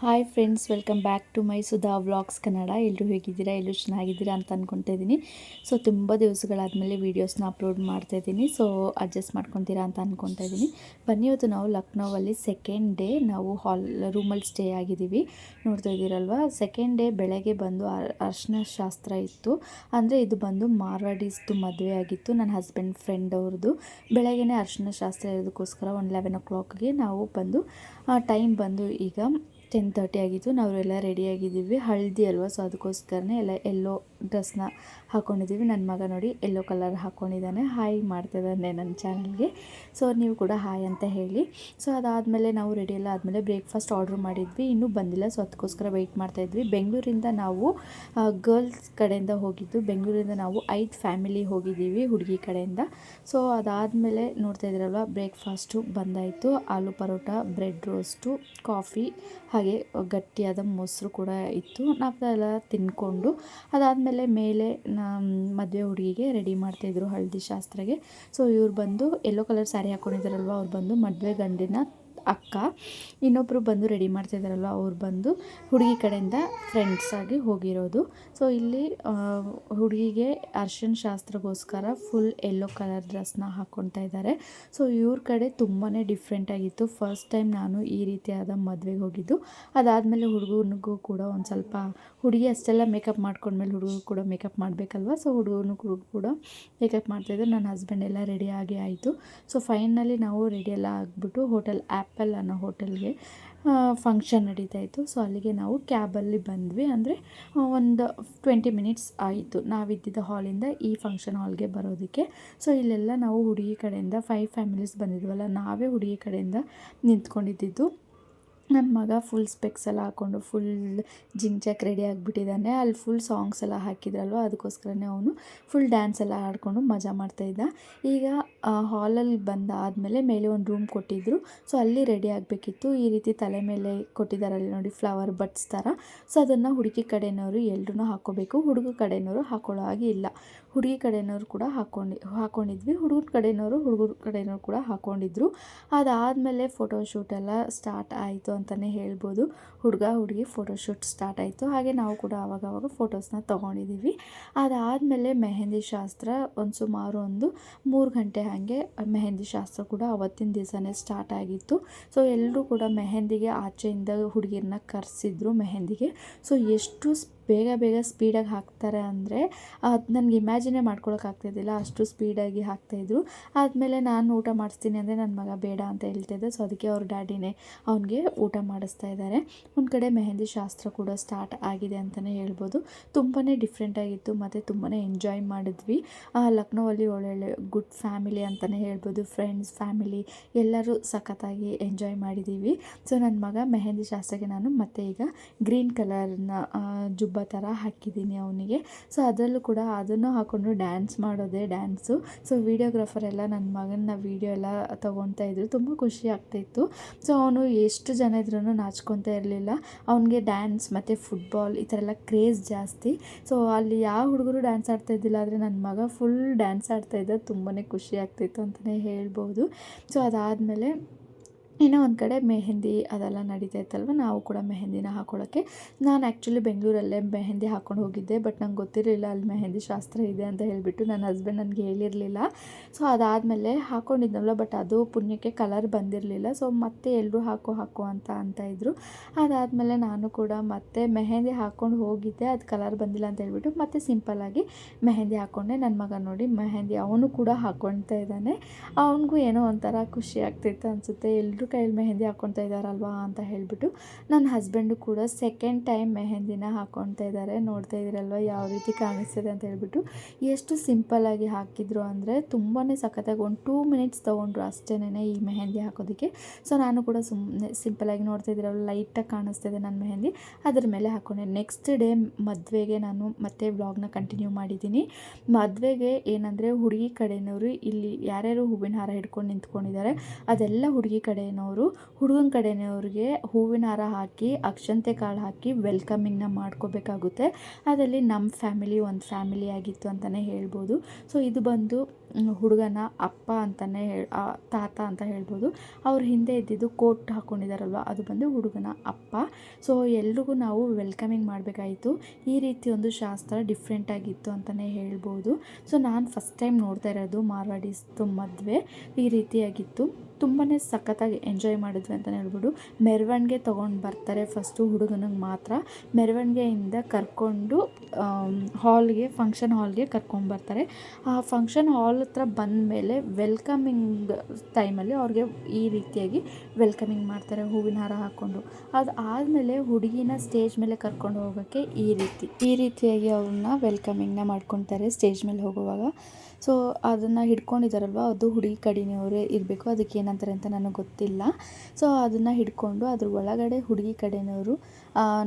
Hi friends welcome back to my Sudha vlogs Kannada ಎಲ್ಲರೂ ಹೇಗಿದ್ದೀರಾ? ಎಲ್ಲರೂ ಚೆನ್ನಾಗಿದ್ದೀರಾ ಅಂತ ಅಂದ್ಕೊತಾ ಇದ್ದೀನಿ. ಸೊ ತುಂಬ ದಿವಸಗಳಾದಮೇಲೆ ವೀಡಿಯೋಸ್ನ ಅಪ್ಲೋಡ್ ಮಾಡ್ತಾ ಇದ್ದೀನಿ. ಸೊ ಅಡ್ಜಸ್ಟ್ ಮಾಡ್ಕೊತೀರಾ ಅಂತ ಅಂದ್ಕೊತಾ ಇದ್ದೀನಿ. ಬನ್ನಿ, ಇವತ್ತು ನಾವು ಲಕ್ನೋವಲ್ಲಿ ಸೆಕೆಂಡ್ ಡೇ ನಾವು ಹಾಲ್ ರೂಮಲ್ಲಿ ಸ್ಟೇ ಆಗಿದ್ದೀವಿ. ನೋಡ್ತಾ ಇದ್ದೀರಲ್ವ? ಸೆಕೆಂಡ್ ಡೇ ಬೆಳಗ್ಗೆ ಬಂದು ಅರ್ಶನ ಶಾಸ್ತ್ರ ಇತ್ತು. ಅಂದರೆ ಇದು ಬಂದು ಮಾರ್ವಾಡಿಸ್ದು ಮದುವೆ ಆಗಿತ್ತು. ನನ್ನ ಹಸ್ಬೆಂಡ್ ಫ್ರೆಂಡ್ ಅವ್ರದ್ದು. ಬೆಳಗ್ಗೆನೇ ಅರ್ಶನ ಶಾಸ್ತ್ರ ಇರೋದಕ್ಕೋಸ್ಕರ ಒಂದು ಲೆವೆನ್ ಓ ಕ್ಲಾಕ್ಗೆ ನಾವು ಬಂದು ಟೈಮ್ ಬಂದು ಈಗ ಟೆನ್ ತರ್ಟಿ ಆಗಿತ್ತು. ನಾವೆಲ್ಲ ರೆಡಿಯಾಗಿದ್ದೀವಿ ಹಳದಿ ಅಲ್ವಾ? ಸೊ ಅದಕ್ಕೋಸ್ಕರನೇ ಎಲ್ಲ ಎಲ್ಲೋ ಡ್ರೆಸ್ನ ಹಾಕ್ಕೊಂಡಿದ್ದೀವಿ ನನ್ನ ಮಗ ನೋಡಿ ಎಲ್ಲೋ ಕಲರ್ ಹಾಕ್ಕೊಂಡಿದ್ದಾನೆ ಹಾಯ್ ಮಾಡ್ತಿದ್ದಾನೆ ನನ್ನ ಚಾನಲ್ಗೆ. ಸೊ ನೀವು ಕೂಡ ಹಾಯ್ ಅಂತ ಹೇಳಿ. ಸೊ ಅದಾದಮೇಲೆ ನಾವು ರೆಡಿ ಎಲ್ಲ ಆದಮೇಲೆ ಬ್ರೇಕ್ಫಾಸ್ಟ್ ಆರ್ಡ್ರ್ ಮಾಡಿದ್ವಿ. ಇನ್ನೂ ಬಂದಿಲ್ಲ. ಸೊ ಅದಕ್ಕೋಸ್ಕರ ವೆಯ್ಟ್ ಮಾಡ್ತಾಯಿದ್ವಿ ಬೆಂಗಳೂರಿಂದ ನಾವು ಗರ್ಲ್ಸ್ ಕಡೆಯಿಂದ ಹೋಗಿದ್ದು. ಬೆಂಗಳೂರಿಂದ ನಾವು ಐದು ಫ್ಯಾಮಿಲಿ ಹೋಗಿದ್ದೀವಿ ಹುಡುಗಿ ಕಡೆಯಿಂದ. ಸೊ ಅದಾದಮೇಲೆ ನೋಡ್ತಾ ಇದ್ದೀರಲ್ವ breakfast ಬಂದಾಯಿತು. Aloo paratha bread roast coffee ಹಾಗೆ ಗಟ್ಟಿಯಾದ ಮೊಸರು ಕೂಡ ಇತ್ತು. ನಾವು ಎಲ್ಲ ತಿಂದ್ಕೊಂಡು ಅದಾದಮೇಲೆ ಮೇಲೆ ಮದುವೆ ಹುಡುಗಿಗೆ ರೆಡಿ ಮಾಡ್ತಾಯಿದ್ರು ಹಳದಿ ಶಾಸ್ತ್ರಗೆ. ಸೊ ಇವ್ರು ಬಂದು ಯೆಲ್ಲೋ ಕಲರ್ ಸ್ಯಾರಿ ಹಾಕ್ಕೊಂಡಿದ್ದಾರಲ್ವ ಅವ್ರು ಬಂದು ಮದುವೆ ಗಂಡಿನ ಅಕ್ಕ. ಇನ್ನೊಬ್ಬರು ಬಂದು ರೆಡಿ ಮಾಡ್ತಾಯಿದ್ದಾರಲ್ವ ಅವ್ರು ಬಂದು ಹುಡುಗಿ ಕಡೆಯಿಂದ ಫ್ರೆಂಡ್ಸಾಗಿ ಹೋಗಿರೋದು. ಸೊ ಇಲ್ಲಿ ಹುಡುಗಿಗೆ ಅರ್ಶನ್ ಶಾಸ್ತ್ರಗೋಸ್ಕರ ಫುಲ್ ಯೆಲ್ಲೋ ಕಲರ್ ಡ್ರೆಸ್ನ ಹಾಕ್ಕೊಳ್ತಾ ಇದ್ದಾರೆ. ಸೊ ಇವ್ರ ಕಡೆ ತುಂಬಾ ಡಿಫ್ರೆಂಟ್ ಆಗಿತ್ತು. ಫಸ್ಟ್ ಟೈಮ್ ನಾನು ಈ ರೀತಿಯಾದ ಮದುವೆಗೆ ಹೋಗಿದ್ದು. ಅದಾದಮೇಲೆ ಹುಡುಗನಿಗೂ ಕೂಡ ಒಂದು ಸ್ವಲ್ಪ, ಹುಡುಗಿ ಅಷ್ಟೆಲ್ಲ ಮೇಕಪ್ ಮಾಡ್ಕೊಂಡ್ಮೇಲೆ ಹುಡುಗರು ಕೂಡ ಮೇಕಪ್ ಮಾಡಬೇಕಲ್ವ? ಸೊ ಹುಡುಗನು ಕೂಡ ಮೇಕಪ್ ಮಾಡ್ತಾಯಿದ್ದೆ ನನ್ನ ಹಸ್ಬೆಂಡ್ ಎಲ್ಲ ರೆಡಿ ಆಗಿ ಆಯಿತು. ಸೊ ಫೈನಲಿ ನಾವು ರೆಡಿ ಆಗಿಬಿಟ್ಟು ಹೋಟೆಲ್ ಆ್ಯಪಲ್ ಅನ್ನೋ ಹೋಟೆಲ್ಗೆ ಫಂಕ್ಷನ್ ನಡೀತಾ ಇತ್ತು. ಸೊ ಅಲ್ಲಿಗೆ ನಾವು ಕ್ಯಾಬಲ್ಲಿ ಬಂದ್ವಿ. ಅಂದರೆ ಒಂದು ಟ್ವೆಂಟಿ ಮಿನಿಟ್ಸ್ ಆಯಿತು. ನಾವಿದ್ದಿದ್ದ ಹಾಲಿಂದ ಈ ಫಂಕ್ಷನ್ ಹಾಲ್ಗೆ ಬರೋದಕ್ಕೆ. ಸೊ ಇಲ್ಲೆಲ್ಲ ನಾವು ಹುಡುಗಿ ಕಡೆಯಿಂದ ಫೈವ್ ಫ್ಯಾಮಿಲೀಸ್ ಬಂದಿದ್ವಲ್ಲ, ನಾವೇ ಹುಡುಗಿ ಕಡೆಯಿಂದ ನಿಂತ್ಕೊಂಡಿದ್ದಿದ್ದು ನನ್ನ ಮಗ ಫುಲ್ ಸ್ಪೆಕ್ಸ್ ಎಲ್ಲ ಹಾಕ್ಕೊಂಡು ಫುಲ್ ಜಾಕ್ ರೆಡಿ ಆಗಿಬಿಟ್ಟಿದ್ದಾನೆ ಅಲ್ಲಿ ಫುಲ್ ಸಾಂಗ್ಸ್ ಎಲ್ಲ ಹಾಕಿದ್ರಲ್ವ? ಅದಕ್ಕೋಸ್ಕರನೇ ಅವನು ಫುಲ್ ಡ್ಯಾನ್ಸ್ ಎಲ್ಲ ಆಡಿಕೊಂಡು ಮಜಾ ಮಾಡ್ತಾಯಿದ್ದ ಈಗ ಹಾಲಲ್ಲಿ ಬಂದಾದಮೇಲೆ ಮೇಲೆ ಒಂದು ರೂಮ್ ಕೊಟ್ಟಿದ್ದರು ಸೊ ಅಲ್ಲಿ ರೆಡಿ ಆಗಬೇಕಿತ್ತು. ಈ ರೀತಿ ತಲೆ ಮೇಲೆ ಕೊಟ್ಟಿದ್ದಾರಲ್ಲಿ ನೋಡಿ ಫ್ಲವರ್ ಬಟ್ಸ್ ಥರ ಸೊ ಅದನ್ನು ಹುಡುಗಿ ಕಡೆಯವರು ಎಲ್ಲರೂ ಹಾಕ್ಕೋಬೇಕು. ಹುಡುಗ ಕಡೆಯವರು ಹಾಕೊಳ್ಳೋ ಹಾಗೆ ಇಲ್ಲ. ಹುಡುಗಿ ಕಡೆಯವರು ಕೂಡ ಹಾಕ್ಕೊಂಡು ಹಾಕ್ಕೊಂಡಿದ್ವಿ ಹುಡುಗರ ಕಡೆಯವರು ಹುಡುಗರ ಕಡೆಯವರು ಕೂಡ ಹಾಕ್ಕೊಂಡಿದ್ರು ಅದಾದಮೇಲೆ ಫೋಟೋಶೂಟ್ ಎಲ್ಲ ಸ್ಟಾರ್ಟ್ ಆಯಿತು ಅಂತಲೇ ಹೇಳ್ಬೋದು. ಹುಡುಗ, ಹುಡುಗಿ ಫೋಟೋಶೂಟ್ ಸ್ಟಾರ್ಟ್ ಆಯಿತು. ಹಾಗೆ ನಾವು ಕೂಡ ಆವಾಗವಾಗ ಫೋಟೋಸ್ನ ತೊಗೊಂಡಿದ್ದೀವಿ ಅದಾದಮೇಲೆ ಮೆಹಂದಿ ಶಾಸ್ತ್ರ ಒಂದು ಸುಮಾರು ಒಂದು ಮೂರು ಗಂಟೆ ಹಾಗೆ ಮೆಹಂದಿ ಶಾಸ್ತ್ರ ಕೂಡ ಅವತ್ತಿನ ದಿವಸನೇ ಸ್ಟಾರ್ಟ್ ಆಗಿತ್ತು. ಸೊ ಎಲ್ಲರೂ ಕೂಡ ಮೆಹಂದಿಗೆ ಆಚೆಯಿಂದ ಹುಡುಗಿರನ್ನ ಕರೆಸಿದ್ರು ಮೆಹಂದಿಗೆ. ಸೊ ಎಷ್ಟು ಬೇಗ ಬೇಗ ಸ್ಪೀಡಾಗಿ ಹಾಕ್ತಾರೆ ಅಂದರೆ, ಅದು ನನಗೆ ಇಮ್ಯಾಜಿನೇ ಮಾಡ್ಕೊಳಕ್ಕಾಗ್ತಿದ್ದಿಲ್ಲ ಅಷ್ಟು ಸ್ಪೀಡಾಗಿ ಹಾಕ್ತಾಯಿದ್ರು ಆದಮೇಲೆ ನಾನು ಊಟ ಮಾಡಿಸ್ತೀನಿ ಅಂದರೆ ನನ್ನ ಮಗ ಬೇಡ ಅಂತ ಹೇಳ್ತಿದ್ದೆ ಸೊ ಅದಕ್ಕೆ ಅವ್ರ ಡ್ಯಾಡಿನೇ ಅವನಿಗೆ ಊಟ ಮಾಡಿಸ್ತಾ ಇದ್ದಾರೆ ಒಂದು ಕಡೆ ಮೆಹಂದಿ ಶಾಸ್ತ್ರ ಕೂಡ ಸ್ಟಾರ್ಟ್ ಆಗಿದೆ ಅಂತಲೇ ಹೇಳ್ಬೋದು. ತುಂಬಾ ಡಿಫ್ರೆಂಟಾಗಿತ್ತು ಮತ್ತು ತುಂಬಾ ಎಂಜಾಯ್ ಮಾಡಿದ್ವಿ. ಲಕ್ನೋವಲ್ಲಿ ಒಳ್ಳೊಳ್ಳೆ ಗುಡ್ ಫ್ಯಾಮಿಲಿ ಅಂತಲೇ ಹೇಳ್ಬೋದು. ಫ್ರೆಂಡ್ಸ್ ಫ್ಯಾಮಿಲಿ ಎಲ್ಲರೂ ಸಖತ್ತಾಗಿ ಎಂಜಾಯ್ ಮಾಡಿದ್ದೀವಿ ಸೊ ನನ್ನ ಮಗ ಮೆಹಂದಿ ಶಾಸ್ತ್ರಕ್ಕೆ ನಾನು ಮತ್ತೆ ಈಗ ಗ್ರೀನ್ ಕಲರ್ನ ಜುಬ್ಬ ಥರ ಹಾಕಿದ್ದೀನಿ ಅವನಿಗೆ. ಸೊ ಅದರಲ್ಲೂ ಕೂಡ ಅದನ್ನು ಹಾಕ್ಕೊಂಡು ಡ್ಯಾನ್ಸ್ ಮಾಡೋದೇ ಡ್ಯಾನ್ಸು ಸೊ ವೀಡಿಯೋಗ್ರಾಫರ್ ಎಲ್ಲ ನನ್ನ ಮಗನ ವೀಡಿಯೋ ಎಲ್ಲ ತೊಗೊತಾ ಇದ್ರು. ತುಂಬ ಖುಷಿ ಆಗ್ತಾಯಿತ್ತು ಸೊ ಅವನು ಎಷ್ಟು ಜನ ಇದ್ರೂ ನಾಚ್ಕೊತಾ ಇರಲಿಲ್ಲ. ಅವನಿಗೆ ಡ್ಯಾನ್ಸ್ ಮತ್ತು ಫುಟ್ಬಾಲ್ ಈ ಥರ ಎಲ್ಲ ಕ್ರೇಜ್ ಜಾಸ್ತಿ. ಸೊ ಅಲ್ಲಿ ಯಾವ ಹುಡುಗರು ಡ್ಯಾನ್ಸ್ ಆಡ್ತಾ ಇದ್ದಿಲ್ಲ ಆದರೆ ನನ್ನ ಮಗ ಫುಲ್ ಡ್ಯಾನ್ಸ್ ಆಡ್ತಾಯಿದ್ದ ತುಂಬಾ ಖುಷಿ ಆಗ್ತಾಯಿತ್ತು ಅಂತಲೇ ಹೇಳ್ಬೋದು. ಸೊ ಅದಾದಮೇಲೆ ಇನ್ನೂ ಒಂದು ಕಡೆ ಮೆಹೆಂದಿ ಅದೆಲ್ಲ ನಡೀತಾ ಇತ್ತಲ್ವ? ನಾವು ಕೂಡ ಮೆಹೆಂದಿನ ಹಾಕೊಳ್ಳೋಕ್ಕೆ ನಾನು ಆ್ಯಕ್ಚುಲಿ ಬೆಂಗಳೂರಲ್ಲೇ ಮೆಹೆಂದಿ ಹಾಕ್ಕೊಂಡು ಹೋಗಿದ್ದೆ ಬಟ್ ನಂಗೆ ಗೊತ್ತಿರಲಿಲ್ಲ ಅಲ್ಲಿ ಮೆಹಂದಿ ಶಾಸ್ತ್ರ ಇದೆ ಅಂತ ಹೇಳಿಬಿಟ್ಟು ನನ್ನ ಹಸ್ಬೆಂಡ್ ನನಗೆ ಹೇಳಿರಲಿಲ್ಲ. ಸೊ ಅದಾದಮೇಲೆ ಹಾಕ್ಕೊಂಡಿದ್ನಲ್ಲ ಬಟ್ ಅದು ಪುಣ್ಯಕ್ಕೆ ಕಲರ್ ಬಂದಿರಲಿಲ್ಲ. ಸೊ ಮತ್ತೆ ಎಲ್ಲರೂ ಹಾಕು ಹಾಕು ಅಂತ ಅಂತ ಇದ್ದರು ಅದಾದಮೇಲೆ ನಾನು ಕೂಡ ಮತ್ತೆ ಮೆಹೆಂದಿ ಹಾಕ್ಕೊಂಡು ಹೋಗಿದ್ದೆ, ಅದು ಕಲರ್ ಬಂದಿಲ್ಲ ಅಂತ ಹೇಳ್ಬಿಟ್ಟು ಮತ್ತೆ ಸಿಂಪಲ್ಲಾಗಿ ಮೆಹೆಂದಿ ಹಾಕ್ಕೊಂಡೆ ನನ್ನ ಮಗ ನೋಡಿ ಮೆಹೆಂದಿ ಅವನು ಕೂಡ ಹಾಕ್ಕೊಳ್ತಾ ಇದ್ದಾನೆ. ಅವನಿಗೂ ಏನೋ ಒಂಥರ ಖುಷಿ ಆಗ್ತಿತ್ತು ಅನಿಸುತ್ತೆ. ಎಲ್ಲರೂ ಕೈಯಲ್ಲಿ ಮೆಹಂದಿ ಹಾಕ್ಕೊಳ್ತಾ ಇದ್ದಾರಲ್ವಾ ಅಂತ ಹೇಳಿಬಿಟ್ಟು ನನ್ನ ಹಸ್ಬೆಂಡು ಕೂಡ ಸೆಕೆಂಡ್ ಟೈಮ್ ಮೆಹಂದಿನ ಹಾಕ್ಕೊಳ್ತಾ ಇದ್ದಾರೆ. ನೋಡ್ತಾ ಇದ್ದೀರಲ್ವ ಯಾವ ರೀತಿ ಕಾಣಿಸ್ತಿದೆ ಅಂತ ಹೇಳಿಬಿಟ್ಟು. ಎಷ್ಟು ಸಿಂಪಲ್ಲಾಗಿ ಹಾಕಿದ್ರು ಅಂದರೆ ತುಂಬಾ ಸಖತ್ತಾಗಿ ಒಂದು ಟೂ ಮಿನಿಟ್ಸ್ ತೊಗೊಂಡ್ರು ಅಷ್ಟೇನೆ ಈ ಮೆಹಂದಿ ಹಾಕೋದಕ್ಕೆ. ಸೊ ನಾನು ಕೂಡ ಸುಮ್ಮನೆ ಸಿಂಪಲ್ಲಾಗಿ ನೋಡ್ತಾ ಇದ್ದೀರಲ್ವ ಲೈಟಾಗಿ ಕಾಣಿಸ್ತಿದೆ ನನ್ನ ಮೆಹಂದಿ. ಅದ್ರ ಮೇಲೆ ಹಾಕೊಂಡೆ. ನೆಕ್ಸ್ಟ್ ಡೇ ಮದುವೆಗೆ ನಾನು ಮತ್ತೆ ವ್ಲಾಗ್ನ ಕಂಟಿನ್ಯೂ ಮಾಡಿದ್ದೀನಿ. ಮದುವೆಗೆ ಏನಂದರೆ ಹುಡುಗಿ ಕಡೆಯವರು ಇಲ್ಲಿ ಯಾರ್ಯಾರು ಹೂವಿನ ಹಾರ ಹಿಡ್ಕೊಂಡು ನಿಂತ್ಕೊಂಡಿದ್ದಾರೆ, ಅದೆಲ್ಲ ಹುಡುಗಿ ಕಡೆಯವರು ಕಡೆಯವರು ಹುಡುಗನ ಕಡೆಯವ್ರಿಗೆ ಹೂವಿನ ಹಾರ ಹಾಕಿ, ಅಕ್ಷಂತೆ ಕಾಳು ಹಾಕಿ ವೆಲ್ಕಮಿಂಗ್ನ ಮಾಡ್ಕೋಬೇಕಾಗುತ್ತೆ. ಅದರಲ್ಲಿ ನಮ್ಮ ಫ್ಯಾಮಿಲಿ ಒಂದು ಫ್ಯಾಮಿಲಿ ಆಗಿತ್ತು ಅಂತಲೇ ಹೇಳ್ಬೋದು. ಸೊ ಇದು ಬಂದು ಹುಡುಗನ ಅಪ್ಪ ಅಂತಲೇ ಹೇಳಿ ತಾತ ಅಂತ ಹೇಳ್ಬೋದು. ಅವ್ರ ಹಿಂದೆ ಇದ್ದಿದ್ದು ಕೋಟ್ ಹಾಕ್ಕೊಂಡಿದ್ದಾರಲ್ವ ಅದು ಬಂದು ಹುಡುಗನ ಅಪ್ಪ. ಸೊ ಎಲ್ರಿಗೂ ನಾವು ವೆಲ್ಕಮಿಂಗ್ ಮಾಡಬೇಕಾಯಿತು. ಈ ರೀತಿ ಒಂದು ಶಾಸ್ತ್ರ ಡಿಫ್ರೆಂಟ್ ಆಗಿತ್ತು ಅಂತಲೇ ಹೇಳ್ಬೋದು. ಸೊ ನಾನು ಫಸ್ಟ್ ಟೈಮ್ ನೋಡ್ತಾ ಇರೋದು ಮಾರ್ವಾಡಿಸ್ದು ಮದುವೆ ಈ ರೀತಿಯಾಗಿತ್ತು ತುಂಬಾ ಸಖತ್ತಾಗಿ ಎಂಜಾಯ್ ಮಾಡಿದ್ವಿ ಅಂತಲೇ ಹೇಳ್ಬೋದು. ಮೆರವಣಿಗೆ ತೊಗೊಂಡು ಬರ್ತಾರೆ ಫಸ್ಟು ಹುಡುಗನಿಗೆ ಮಾತ್ರ. ಮೆರವಣಿಗೆಯಿಂದ ಕರ್ಕೊಂಡು ಹಾಲ್ಗೆ ಫಂಕ್ಷನ್ ಹಾಲ್ಗೆ ಕರ್ಕೊಂಡ್ಬರ್ತಾರೆ ಆ ಫಂಕ್ಷನ್ ಹಾಲ್ ಹತ್ರ ಬಂದಮೇಲೆ ವೆಲ್ಕಮಿಂಗ್ ಟೈಮಲ್ಲಿ ಅವ್ರಿಗೆ ಈ ರೀತಿಯಾಗಿ ವೆಲ್ಕಮಿಂಗ್ ಮಾಡ್ತಾರೆ, ಹೂವಿನ ಹಾರ ಹಾಕ್ಕೊಂಡು ಅದು ಆದಮೇಲೆ ಹುಡುಗಿನ ಸ್ಟೇಜ್ ಮೇಲೆ ಕರ್ಕೊಂಡು ಹೋಗೋಕ್ಕೆ ಈ ರೀತಿ, ಈ ರೀತಿಯಾಗಿ ಅವ್ರನ್ನ ವೆಲ್ಕಮಿಂಗ್ನ ಮಾಡ್ಕೊತಾರೆ ಸ್ಟೇಜ್ ಮೇಲೆ ಹೋಗುವಾಗ. ಸೊ ಅದನ್ನು ಹಿಡ್ಕೊಂಡಿದ್ದಾರಲ್ವ ಅದು ಹುಡುಗಿ ಕಡಿಮೆಯವರೇ ಇರಬೇಕು, ಅದಕ್ಕೆ ಏನಂತಾರೆ ಅಂತ ನನಗೆ ಗೊತ್ತಿಲ್ಲ. ಸೊ ಅದನ್ನು ಹಿಡ್ಕೊಂಡು ಅದ್ರ ಒಳಗಡೆ ಹುಡುಗಿ ಕಡೆಯವರು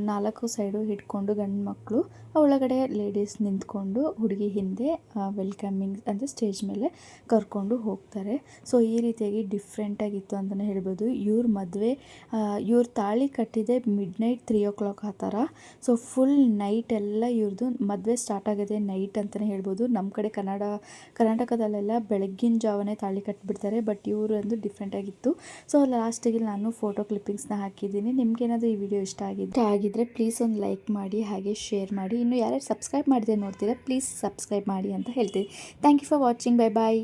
ನಾಲ್ಕು ಸೈಡು ಹಿಡ್ಕೊಂಡು ಗಂಡು ಮಕ್ಕಳು ಒಳಗಡೆ ಲೇಡೀಸ್ ನಿಂತ್ಕೊಂಡು ಹುಡುಗಿ ಹಿಂದೆ ವೆಲ್ಕಮಿಂಗ್ ಅಂದರೆ ಸ್ಟೇಜ್ ಮೇಲೆ ಕರ್ಕೊಂಡು ಹೋಗ್ತಾರೆ. ಸೊ ಈ ರೀತಿಯಾಗಿ ಡಿಫ್ರೆಂಟಾಗಿತ್ತು ಅಂತಲೇ ಹೇಳ್ಬೋದು. ಇವ್ರ ಮದುವೆ ಇವ್ರ ತಾಳಿ ಕಟ್ಟಿದೆ midnight three o'clock ಆ ಥರ. ಸೊ ಫುಲ್ ನೈಟ್ ಎಲ್ಲ ಇವ್ರದ್ದು ಮದುವೆ ಸ್ಟಾರ್ಟ್ ಆಗಿದೆ ನೈಟ್ ಅಂತಲೇ ಹೇಳ್ಬೋದು. ನಮ್ಮ ಕಡೆ ಕನ್ನಡ, ಕರ್ನಾಟಕದಲ್ಲೆಲ್ಲ ಬೆಳಗ್ಗಿನ ಜಾವನೇ ತಾಳಿ ಕಟ್ಟಿಬಿಡ್ತಾರೆ ಬಟ್ ಇವರು ಒಂದು ಡಿಫ್ರೆಂಟಾಗಿತ್ತು ಸೊ ಲಾಸ್ಟಿಗೆ ನಾನು ಫೋಟೋ ಕ್ಲಿಪ್ಪಿಂಗ್ಸ್ನ ಹಾಕಿದ್ದೀನಿ. ನಿಮ್ಗೇನಾದರೂ ಈ ವಿಡಿಯೋ ಇಷ್ಟ ಆಗಿದ್ದು ಆಗಿದ್ದರೆ ಪ್ಲೀಸ್ ಒಂದು ಲೈಕ್ ಮಾಡಿ, ಹಾಗೆ ಶೇರ್ ಮಾಡಿ. ಇನ್ನು ಯಾರ್ಯಾರು ಸಬ್ಸ್ಕ್ರೈಬ್ ಮಾಡಿದೆ ನೋಡ್ತೀರಾ ಪ್ಲೀಸ್ ಸಬ್ಸ್ಕ್ರೈಬ್ ಮಾಡಿ ಅಂತ ಹೇಳ್ತೀವಿ thank you for watching bye bye